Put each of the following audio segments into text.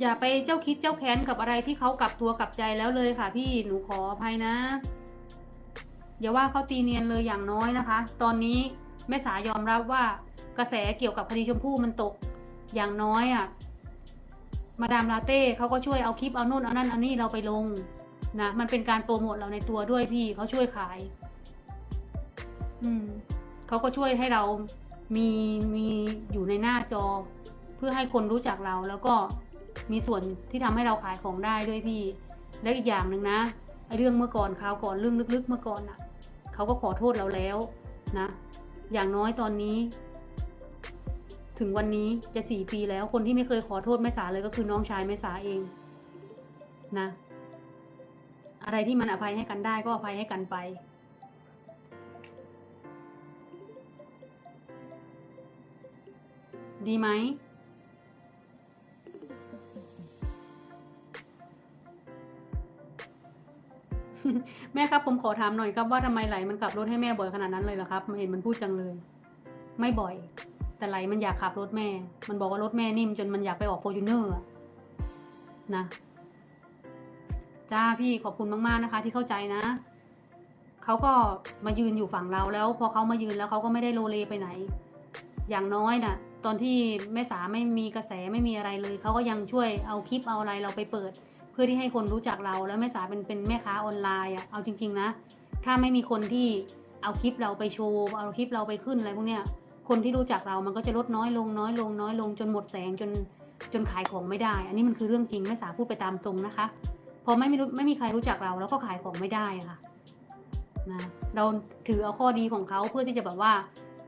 อย่าไปเจ้าคิดเจ้าแค้นกับอะไรที่เขากลับตัวกลับใจแล้วเลยค่ะ พี่หนูขออภัยนะอย่าว่าเขาตีเนียนเลยอย่างน้อยนะคะ ตอนนี้แม่สายอมรับว่ากระแสเกี่ยวกับคดีชมพู่มันตกอย่างน้อยอะ่ะ มาดามลาเต้เขาก็ช่วยเอาคลิปเอานู่นเอานั่นเอานี่เราไปลงนะมันเป็นการโปรโมทเราในตัวด้วยพี่เขาช่วยขาย อืมเขาก็ช่วยให้เรามีมีอยู่ในหน้าจอ เพื่อให้คนรู้จักเราแล้วก็ มีส่วนที่ทำให้เราขายของได้ด้วยพี่ แล้วอีกอย่างหนึ่งนะไอ้เรื่องเมื่อก่อนคราวก่อนเรื่องลึกๆ เมื่อก่อนอะเขาก็ขอโทษเราแล้วนะ อย่างน้อยตอนนี้ ถึงวันนี้จะสี่ปีแล้วคนที่ไม่เคยขอโทษแม่สาเลยก็คือน้องชายแม่สาเองนะ อะไรที่มันอภัยให้กันได้ก็อภัยให้กันไปดีไหม แม่ครับผมขอถามหน่อยครับว่าทำไมไหลมันขับรถให้แม่บ่อยขนาดนั้นเลยเหรอครับเห็นมันพูดจังเลย ไม่บ่อย แต่ไหลมันอยากขับรถแม่ มันบอกว่ารถแม่นิ่มจนมันอยากไปออกโฟจูเนอร์นะจ้าพี่ขอบคุณมากๆนะคะ ที่เข้าใจนะเขาก็มายืนอยู่ฝั่งเราแล้ว พอเขามายืนแล้วเขาก็ไม่ได้โลเลไปไหน อย่างน้อยน่ะ ตอนที่แม่สาไม่มีกระแสไม่มีอะไรเลยเขาก็ยังช่วยเอาคลิปเอาอะไรเราไปเปิด เพื่อที่ให้คนรู้จักเราแล้วแม่สาเป็นเป็นแม่ค้าออนไลน์อะเอาจริง ๆ นะ ถ้าไม่มีคนที่เอาคลิปเราไปโชว์เอาคลิปเราไปขึ้นอะไรพวกเนี้ยคนที่รู้จักเรามันก็จะลดน้อยลงน้อยลงน้อยลงจนหมดแสงจนจนขายของไม่ได้ อันนี้มันคือเรื่องจริงแม่สาพูดไปตามตรงนะคะพอไม่มีรู้ไม่มีใครรู้จักเราแล้วก็ขายของไม่ได้ค่ะนะเราถือเอาข้อดีของเขาเพื่อที่จะแบบว่า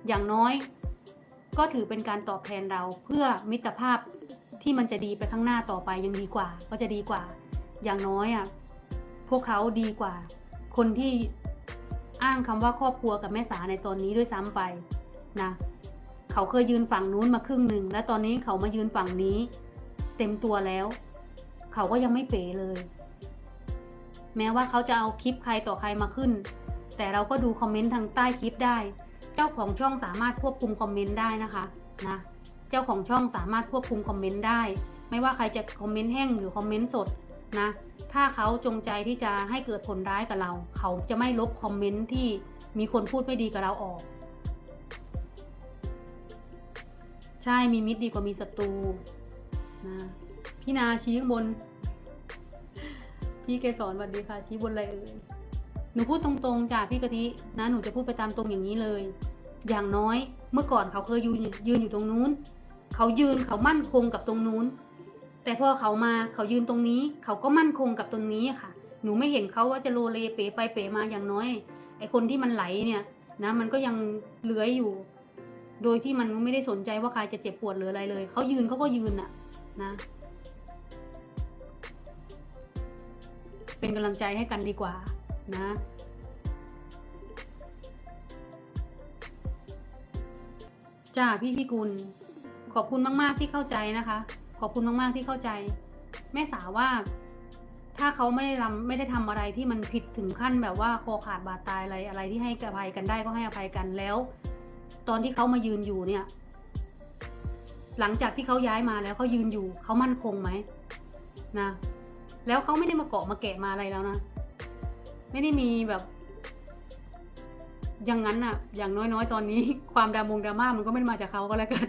อย่างน้อย ก็ถือเป็นการตอบแทนเราเพื่อมิตรภาพ ที่มันจะดีไปข้างหน้าต่อไปยังดีกว่า ก็จะดีกว่า อย่างน้อยอะพวกเขาดีกว่า คนที่อ้างคำว่าครอบครัวกับแม่สาในตอนนี้ด้วยซ้ำไปนะเขาเคยยืนฝั่งนู้นมาครึ่งหนึ่งและตอนนี้เขามายืนฝั่งนี้ เต็มตัวแล้ว เขาก็ยังไม่เป๋เลย แม้ว่าเขาจะเอาคลิปใครต่อใครมาขึ้น แต่เราก็ดูคอมเมนต์ทางใต้คลิปได้ เจ้าของช่องสามารถควบคุมคอมเมนต์ได้นะคะนะ จ้าของช่องสามารถควบคุมคอมเมนต์ได้ ไม่ว่าใครจะคอมเมนต์แห้งหรือคอมเมนต์สดนะ ถ้าเขาจงใจที่จะให้เกิดผลร้ายกับเรา เขาจะไม่ลบคอมเมนต์ที่มีคนพูดไม่ดีกับเราออก ใช่มีมิตรดีกว่ามีศัตรูนะพี่นาชี้ข้างบน พี่เกสรสวัสดีค่ะ ชี้บนอะไรเอ่ยหนูพูดตรงๆจ้ะพี่กะทินะหนูจะพูดไปตามตรงอย่างนี้เลย อย่างน้อยเมื่อก่อนเขาเคยยืนยืนอยู่ตรงนู้น เขายืนเขามั่นคงกับตรงนู้น แต่พอเขามาเขายืนตรงนี้ เขาก็มั่นคงกับตรงนี้ค่ะ หนูไม่เห็นเขาว่าจะโลเลเป๋ไปเป๋มาอย่างน้อย ไอคนที่มันไหลเนี่ยนะมันก็ยังเลื้อยอยู่ โดยที่มันไม่ได้สนใจว่าใครจะเจ็บปวดหรืออะไรเลย เขายืนเขาก็ยืนน่ะนะ เป็นกำลังใจให้กันดีกว่านะจ้าพี่พี่กุล ขอบคุณมาก ๆ ที่เข้าใจนะคะ ขอบคุณมาก ๆ ที่เข้าใจ แม่สาวว่า ถ้าเขาไม่ได้ทำไม่ได้ทำอะไรที่มันผิดถึงขั้นแบบว่าคอขาดบาดตายอะไรอะไรที่ให้อภัยกันได้ก็ให้อภัยกันแล้ว ตอนที่เขามายืนอยู่เนี่ย หลังจากที่เขาย้ายมาแล้วเขายืนอยู่เขามั่นคงไหมนะแล้วเขาไม่ได้มาเกาะมาแกะมาอะไรแล้วนะ ไม่ได้มีแบบ อย่างนั้นอะอย่างน้อยๆ ตอนนี้ ความดรามงดราม่ามันก็ไม่มาจากเขาก็แล้วกัน